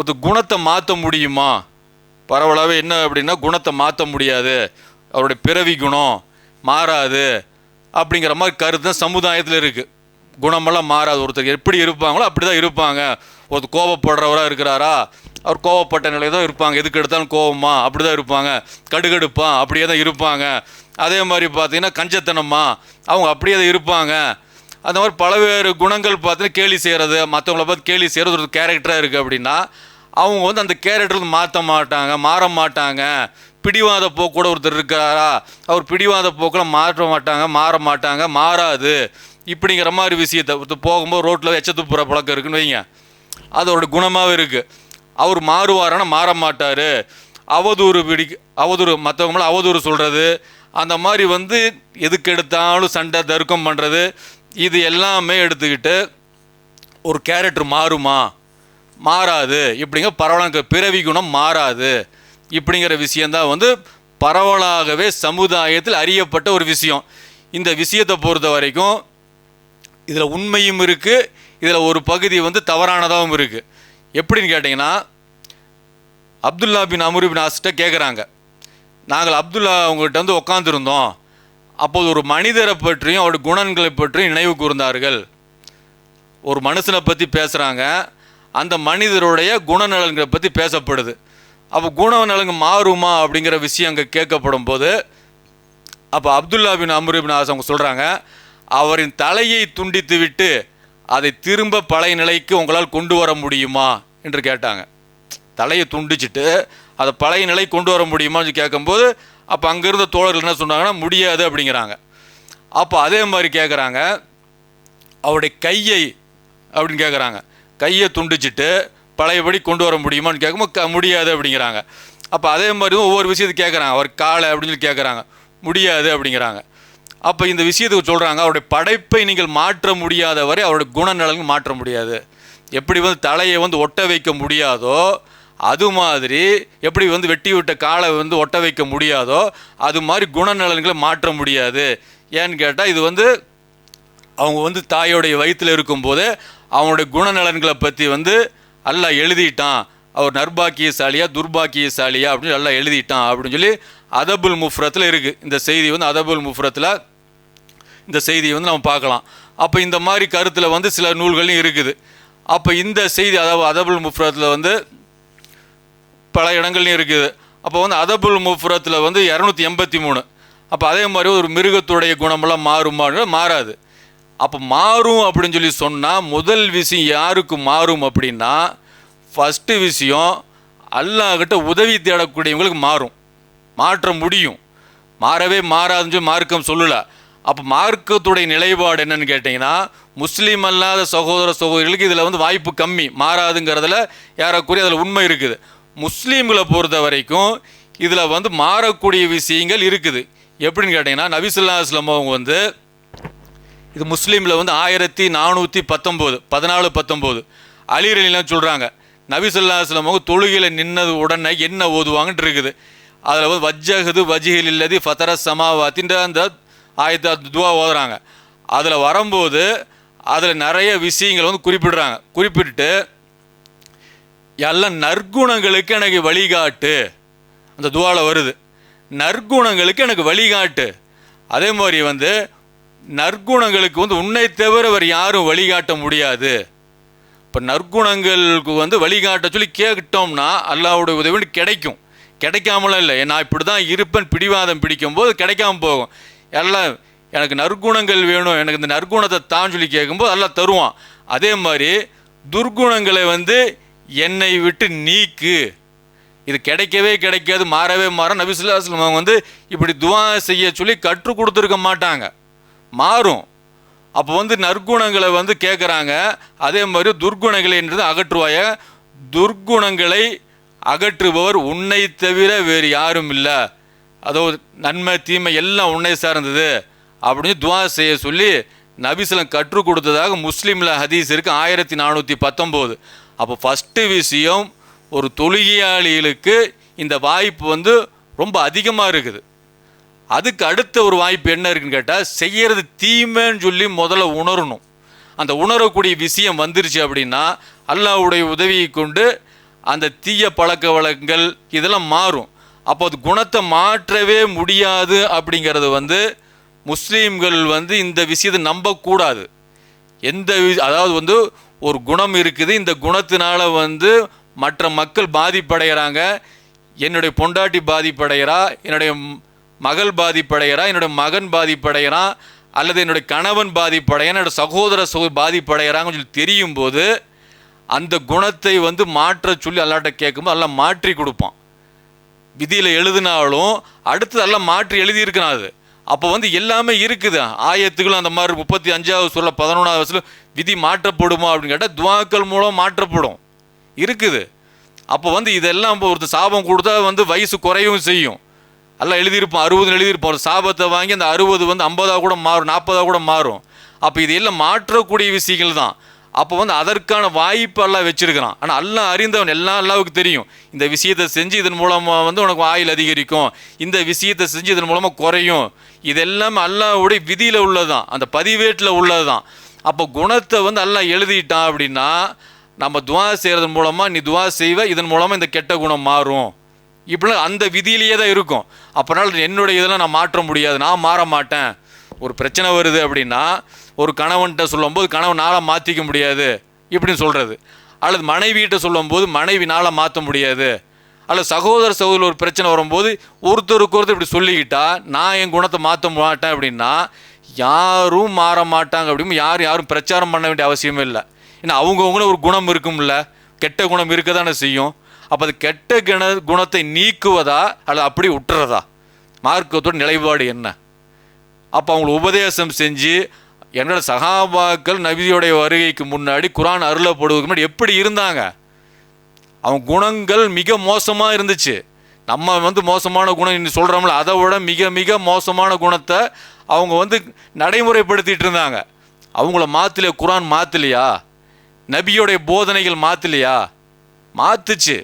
ஒரு குணத்தை மாற்ற முடியுமா? பரவலாகவே என்ன அப்படின்னா குணத்தை மாற்ற முடியாது. அவருடைய பிறவி குணம் மாறாது அப்படிங்கிற மாதிரி கருத்து தான் சமுதாயத்தில் இருக்குது குணமெல்லாம் மாறாது. ஒருத்தர் எப்படி இருப்பாங்களோ அப்படி தான் இருப்பாங்க. ஒருத்தர் கோவப்படுறவராக இருக்கிறாரா? அவர் கோவப்பட்ட நிலையில் தான் இருப்பாங்க. எதுக்கு எடுத்தாலும் கோவமா அப்படி தான் இருப்பாங்க. கடுகடுப்பா? அப்படியே தான் இருப்பாங்க. அதே மாதிரி பார்த்தீங்கன்னா கஞ்சத்தனமா? அவங்க அப்படியே தான் இருப்பாங்க. அந்த மாதிரி பலவேறு குணங்கள் பார்த்து கேலி செய்கிறது மற்றவங்கள பார்த்து கேலி செய்கிறது ஒரு கேரக்டராக இருக்குது அப்படின்னா அவங்க வந்து அந்த கேரக்டர் மாற்ற மாட்டாங்க மாற மாட்டாங்க. பிடிவாத போக்கூட ஒருத்தர் இருக்காரா அவர் பிடிவாத போக்கில் மாற்ற மாட்டாங்க மாற மாட்டாங்க மாறாது. இப்படிங்கிற மாதிரி விஷயத்தை ஒருத்தர் போகும்போது ரோட்டில் எச்ச துப்புற பழக்கம் இருக்குன்னு வைங்க. அதோட குணமாகவே இருக்குது அவர் மாறுவாரானா மாற மாட்டார். அவதூறு பிடி அவதூறு மற்றவங்கள அவதூறு சொல்கிறது அந்த மாதிரி வந்து எதுக்கு எடுத்தாலும் சண்டை தர்க்கம் பண்ணுறது இது எல்லாமே எடுத்துக்கிட்டு ஒரு கேரக்டர் மாறுமா? மாறாது. இப்படிங்க பரவலாக பிறவி குணம் மாறாது. இப்படிங்கிற விஷயந்தான் வந்து பரவலாகவே சமுதாயத்தில் அறியப்பட்ட ஒரு விஷயம். இந்த விஷயத்தை பொறுத்த வரைக்கும் இதில் உண்மையும் இருக்குது இதில் ஒரு பகுதி வந்து தவறானதாகவும் இருக்குது எப்படின்னு கேட்டிங்கன்னா அப்துல்லா பின் அமரு பின் கேட்குறாங்க நாங்கள் அப்துல்லா அவங்ககிட்ட வந்து உட்காந்துருந்தோம் அப்போது ஒரு மனிதரை பற்றியும் அவருடைய குணங்களை பற்றியும் நினைவு கூர்ந்தார்கள். ஒரு மனுஷனை பற்றி பேசுகிறாங்க அந்த மனிதருடைய குணநலன்களை பற்றி பேசப்படுது. அப்போ குணநலங்க மாறுமா அப்படிங்கிற விஷயம் அங்கே கேட்கப்படும் போது அப்போ அப்துல்லா பின் அமருபின் ஆஸ் அவங்க சொல்கிறாங்க அவரின் தலையை துண்டித்து விட்டு அதை திரும்ப பழைய நிலைக்கு உங்களால் கொண்டு வர முடியுமா என்று கேட்டாங்க. தலையை துண்டிச்சிட்டு அதை பழைய நிலை கொண்டு வர முடியுமான்னு கேட்கும்போது அப்போ அங்கே இருந்த தோழர்கள் என்ன சொன்னாங்கன்னா முடியாது அப்படிங்கிறாங்க. அப்போ அதே மாதிரி கேட்குறாங்க அவருடைய கையை அப்படின்னு கேட்குறாங்க கையை துண்டிச்சிட்டு பழையபடி கொண்டு வர முடியுமான்னு கேட்கும்போது க முடியாது அப்படிங்கிறாங்க. அப்போ அதே மாதிரி தான் ஒவ்வொரு விஷயத்தை கேட்குறாங்க அவர் காலை அப்படின்னு சொல்லி கேட்குறாங்க முடியாது அப்படிங்கிறாங்க. அப்போ இந்த விஷயத்துக்கு சொல்கிறாங்க அவருடைய படைப்பை நீங்கள் மாற்ற முடியாத வரை அவருடைய குணநலன்கள் மாற்ற முடியாது. எப்படி வந்து தலையை வந்து ஒட்ட வைக்க முடியாதோ அது மாதிரி எப்படி வந்து வெட்டி விட்ட காலை வந்து ஒட்ட வைக்க முடியாதோ அது மாதிரி குணநலன்களை மாற்ற முடியாது. ஏன்னு கேட்டால் இது வந்து அவங்க வந்து தாயோடைய வயிற்றில் இருக்கும்போது அவனுடைய குணநலன்களை பற்றி வந்து நல்லா எழுதிட்டான். அவர் நர்பாக்கியசாலியா துர்பாக்கியசாலியா அப்படின்னு நல்லா எழுதிட்டான் அப்படின்னு சொல்லி அதபுல் முஃப்ரத்தில் இருக்குது இந்த செய்தி வந்து அதபுல் முஃப்ரத்தில் இந்த செய்தியை வந்து நம்ம பார்க்கலாம். அப்போ இந்த மாதிரி கருத்தில் வந்து சில நூல்களையும் இருக்குது. அப்போ இந்த செய்தி அதாவது அதபுல் முஃப்ரத்தில் வந்து பல இடங்கள்லையும் இருக்குது. அப்போ வந்து அதபுல் முஃப்ரத்தில் வந்து இரநூத்தி எண்பத்தி மூணு. அப்போ அதே மாதிரி ஒரு மிருகத்துடைய குணமெல்லாம் மாறுமான்னு மாறாது. அப்போ மாறும் அப்படின்னு சொல்லி சொன்னால் முதல் விஷயம் யாருக்கு மாறும் அப்படின்னா ஃபஸ்ட்டு விஷயம் அல்லாஹ்கிட்ட உதவி தேடக்கூடியவங்களுக்கு மாறும். மாற்ற முடியும். மாறவே மாறாதுன்னு சொல்லி மார்க்கம் சொல்லலை. அப்போ மார்க்கத்துடைய நிலைப்பாடு என்னன்னு கேட்டிங்கன்னா முஸ்லீம் அல்லாத சகோதர சகோதரிகளுக்கு இதில் வந்து வாய்ப்பு கம்மி. மாறாதுங்கிறதுல ஏறக்குறைய அதில் உண்மை இருக்குது. முஸ்லீம்களை பொறுத்த வரைக்கும் இதில் வந்து மாறக்கூடிய விஷயங்கள் இருக்குது. எப்படின்னு கேட்டிங்கன்னா நபிசுல்லா இஸ்லாம் அவங்க வந்து இது முஸ்லீமில் வந்து ஆயிரத்தி நானூற்றி பத்தொம்போது பதினாலு பத்தொம்போது. அலிரலிலாம் சொல்கிறாங்க நபிசுல்லாஸ்லம் அவங்க தொழுகையில் நின்னது உடனே என்ன ஓதுவாங்கன்ட்டு இருக்குது. அதில் வந்து வஜ்ஜகுது வஜிஹில் இல்லதி ஃபத்தர சமாவாத்தின்ற அந்த ஆயத்தை துவா ஓதுறாங்க. அதில் வரும்போது அதில் நிறைய விஷயங்கள் வந்து குறிப்பிடுறாங்க. குறிப்பிட்டு எல்லாம் நற்குணங்களுக்கு எனக்கு வழிகாட்டு. அந்த துவாவில் வருது. நற்குணங்களுக்கு எனக்கு வழிகாட்டு. அதே மாதிரி வந்து நற்குணங்களுக்கு வந்து உன்னை தவிர வேறு யாரும் வழிகாட்ட முடியாது. இப்போ நற்குணங்களுக்கு வந்து வழிகாட்ட சொல்லி கேட்டோம்னா அல்லாவுடைய உதவி கிடைக்கும். கிடைக்காமலாம் இல்லை. நான் இப்படி தான் இருப்பேன் பிடிவாதம் பிடிக்கும் போது கிடைக்காம போகும். எல்லாம் எனக்கு நற்குணங்கள் வேணும். எனக்கு இந்த நற்குணத்தை தான் சொல்லி கேட்கும்போது எல்லாம் தருவான். அதே மாதிரி துர்குணங்களை வந்து என்னை விட்டு நீக்கு. இது கிடைக்கவே கிடைக்காது மாறவே மாற நபிசுல்லாஸ்லம் அவங்க வந்து இப்படி துவா செய்ய சொல்லி கற்றுக் கொடுத்துருக்க மாட்டாங்க. மாறும். அப்போ வந்து நற்குணங்களை வந்து கேட்குறாங்க அதே மாதிரி துர்குணங்களை என்றது அகற்றுவாய. துர்க்குணங்களை அகற்றுபவர் உன்னை தவிர வேறு யாரும் இல்லை. அதோ நன்மை தீமை எல்லாம் உன்னை சார்ந்தது அப்படின்னு துவா செய்ய சொல்லி நபிசலம் கற்றுக் கொடுத்ததாக முஸ்லீமில் ஹதீஸ் இருக்கு. ஆயிரத்தி நானூற்றி பத்தொம்போது. அப்போ ஃபஸ்ட்டு விஷயம் ஒரு தொழுகையாளிகளுக்கு இந்த வாய்ப்பு வந்து ரொம்ப அதிகமாக இருக்குது. அதுக்கு அடுத்த ஒரு வாய்ப்பு என்ன இருக்குன்னு கேட்டால் செய்கிறது தீமைன்னு சொல்லி முதல்ல உணரணும். அந்த உணரக்கூடிய விஷயம் வந்துருச்சு அப்படின்னா அல்லாஹ்வுடைய உதவியை கொண்டு அந்த தீய பழக்க வழக்கங்கள் இதெல்லாம் மாறும். அப்போ அது குணத்தை மாற்றவே முடியாது அப்படிங்கிறது வந்து முஸ்லீம்கள் வந்து இந்த விஷயத்தை நம்பக்கூடாது. எந்த வி- அதாவது வந்து ஒரு குணம் இருக்குது. இந்த குணத்தினால வந்து மற்ற மக்கள் பாதிப்படைகிறாங்க என்னுடைய பொண்டாட்டி பாதிப்படைகிறா என்னுடைய மகள் பாதிப்படைகிறா என்னுடைய மகன் பாதிப்படைகிறான் அல்லது என்னுடைய கணவன் பாதிப்படைகிறான் என்னோட சகோதர சகோதரி பாதிப்படைகிறாங்கன்னு சொல்லி தெரியும் போது அந்த குணத்தை வந்து மாற்ற சொல்லி அல்லாட்ட கேட்கும்போது எல்லாம் மாற்றி கொடுப்பான். விதியில் எழுதினாலும் அடுத்து எல்லாம் மாற்றி எழுதியிருக்கிறான் அது. அப்போ வந்து எல்லாமே இருக்குது. ஆயத்துகளும் அந்த மாதிரி முப்பத்தி அஞ்சாவது சொல்ல பதினொன்றாவது சொல்ல விதி மாற்றப்படுமா அப்படின்னு கேட்டால் துவாக்கள் மூலம் மாற்றப்படும். இருக்குது. அப்போ வந்து இதெல்லாம் இப்போ ஒருத்தர் சாபம் கொடுத்தா வந்து வயசு குறையவும் செய்யும். எல்லாம் எழுதியிருப்போம் அறுபதுன்னு எழுதியிருப்போம் ஒரு சாபத்தை வாங்கி அந்த அறுபது வந்து ஐம்பதாக கூட மாறும் நாற்பதாக கூட மாறும். அப்போ இது எல்லாம் மாற்றக்கூடிய விஷயங்கள் தான். அப்போ வந்து அதற்கான வாய்ப்பு எல்லாம் வச்சிருக்கிறான். ஆனால் எல்லாம் அறிந்தவன் எல்லாம் அல்லாவுக்கு தெரியும். இந்த விஷயத்தை செஞ்சு இதன் மூலமாக வந்து உனக்கு ஆயில் அதிகரிக்கும். இந்த விஷயத்தை செஞ்சு இதன் மூலமாக குறையும். இதெல்லாம் அல்லாவுடைய விதியில் உள்ளதுதான். அந்த பதிவேட்டில் உள்ளதுதான். அப்போ குணத்தை வந்து எல்லாம் எழுதிட்டான் அப்படின்னா நம்ம துவா செய்கிறதன் மூலமாக நீ துவா செய்வ இதன் மூலமாக இந்த கெட்ட குணம் மாறும். இப்படிலாம் அந்த விதியிலேயே தான் இருக்கும். அப்போனால என்னுடைய இதெல்லாம் நான் மாற்ற முடியாது. நான் மாற மாட்டேன். ஒரு பிரச்சனை வருது அப்படின்னா ஒரு கணவன்கிட்ட சொல்லும்போது கணவன் மாற்றிக்க முடியாது இப்படின்னு சொல்கிறது அல்லது மனைவிகிட்ட சொல்லும்போது மனைவி மாற்ற முடியாது அல்லது சகோதர சகோதரி ஒரு பிரச்சனை வரும்போது ஒருத்தருக்கு ஒருத்தர் இப்படி சொல்லிக்கிட்டா நான் என் குணத்தை மாற்ற மாட்டேன் அப்படின்னா யாரும் மாற மாட்டாங்க அப்படின்னு யாரும் யாரும் பிரச்சாரம் பண்ண வேண்டிய அவசியமே இல்லை. ஏன்னா அவங்கவுங்களும் ஒரு குணம் இருக்கும்ல. கெட்ட குணம் இருக்க தானே செய்யும். அப்போ அது கெட்ட குண குணத்தை நீக்குவதா அல்லது அப்படி விட்டுறதா மார்க்கத்தோட நிலைப்பாடு என்ன? அப்போ அவங்களை உபதேசம் செஞ்சு என்னோட சகாபாக்கள் நபியோடைய வருகைக்கு முன்னாடி குரான் அருளப்படுவதுக்கு முன்னாடி எப்படி இருந்தாங்க? அவங்க குணங்கள் மிக மோசமாக இருந்துச்சு. நம்ம வந்து மோசமான குணம் இன்னும் சொல்கிறோம்ல அதை விட மிக மிக மோசமான குணத்தை அவங்க வந்து நடைமுறைப்படுத்திட்டு இருந்தாங்க. அவங்கள மாற்றலையா குரான் மாற்றலையா நபியோடைய போதனைகள் மாற்றலையா மாற்றுச்சு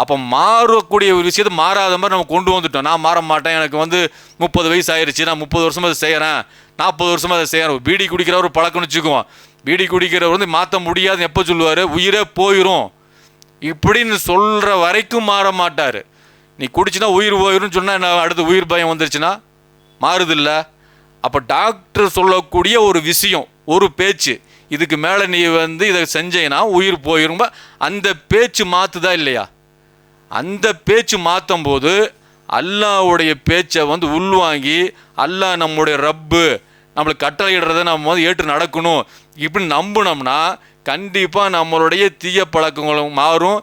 அப்போ மாறக்கூடிய ஒரு விஷயத்தை மாறாத மாதிரி நம்ம கொண்டு வந்துட்டோம். நான் மாற மாட்டேன். எனக்கு வந்து முப்பது வயசு ஆயிடுச்சு நான் முப்பது வருஷமாக அதை செய்கிறேன் நாற்பது வருஷமாக அதை செய்கிறேன் பீடி குடிக்கிற ஒரு பழக்கம்னு வச்சுக்குவோம் பீடி குடிக்கிறவர் வந்து மாற்ற முடியாதுன்னு எப்போ சொல்லுவார்? உயிரே போயிடும் இப்படின்னு சொல்கிற வரைக்கும் மாற மாட்டார். நீ குடிச்சினா உயிர் போயிடும்னு சொன்னால் என்ன அடுத்து உயிர் பயம் வந்துருச்சுன்னா? மாறுதில்ல. அப்போ டாக்டர் சொல்லக்கூடிய ஒரு விஷயம் ஒரு பேச்சு இதுக்கு மேலே நீ வந்து இதை செஞ்சேன்னா உயிர் போயிரும்ப அந்த பேச்சு மாற்றுதா இல்லையா? அந்த பேச்சு மாற்றும் போது அல்லாவுடைய பேச்சை வந்து உள்வாங்கி அல்லாஹ் நம்முடைய ரப்பு நம்மளுக்கு கட்டளையிடுறத நம்ம வந்து ஏற்று நடக்கணும். இப்படி நம்பினோம்னா கண்டிப்பாக நம்மளுடைய தீய பழக்கங்களும் மாறும்.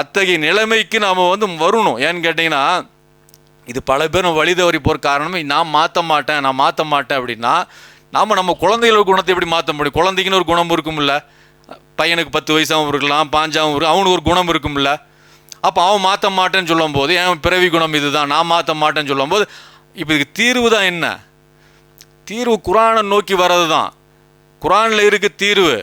அத்தகைய நிலைமைக்கு நாம் வந்து வரணும். ஏன்னு கேட்டிங்கன்னா இது பல பேரும் நம்ம வழி தவறி போகிற காரணமே நான் மாற்ற மாட்டேன் நான் மாற்ற மாட்டேன் அப்படின்னா நாம் நம்ம குழந்தைகளோட குணத்தை எப்படி மாற்ற முடியும்? குழந்தைக்குன்னு ஒரு குணம் இருக்கும்ல. பையனுக்கு பத்து வயசாகவும் இருக்கலாம் பாஞ்சாவும் இருக்கும் அவனுக்கு ஒரு குணம் இருக்கும்ல. அப்போ அவன் மாற்ற மாட்டேன்னு சொல்லும்போது என் பிறவி குணம் இதுதான் நான் மாற்ற மாட்டேன்னு சொல்லும்போது இப்போ இதுக்கு தீர்வு தான் என்ன? தீர்வு குரானை நோக்கி வர்றது தான் குரானில் இருக்க தீர்வு.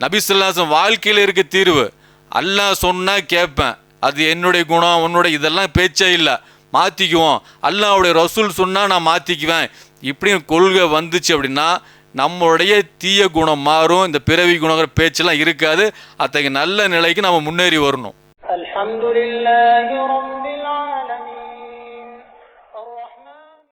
நபிசுல்லாசன் வாழ்க்கையில் இருக்க தீர்வு. அல்லாஹ் சொன்னால் கேட்பேன் அது என்னுடைய குணம் உன்னுடைய இதெல்லாம் பேச்சே இல்லை மாற்றிக்குவோம் அல்லாவுடைய ரசூல் சொன்னால் நான் மாற்றிக்குவேன் இப்படின்னு கொள்கை வந்துச்சு அப்படின்னா நம்மளுடைய தீய குணம் மாறும் இந்த பிறவி குணங்கிற பேச்செல்லாம் இருக்காது. அத்தகைய நல்ல நிலைக்கு நம்ம முன்னேறி வரணும். الحمد لله رب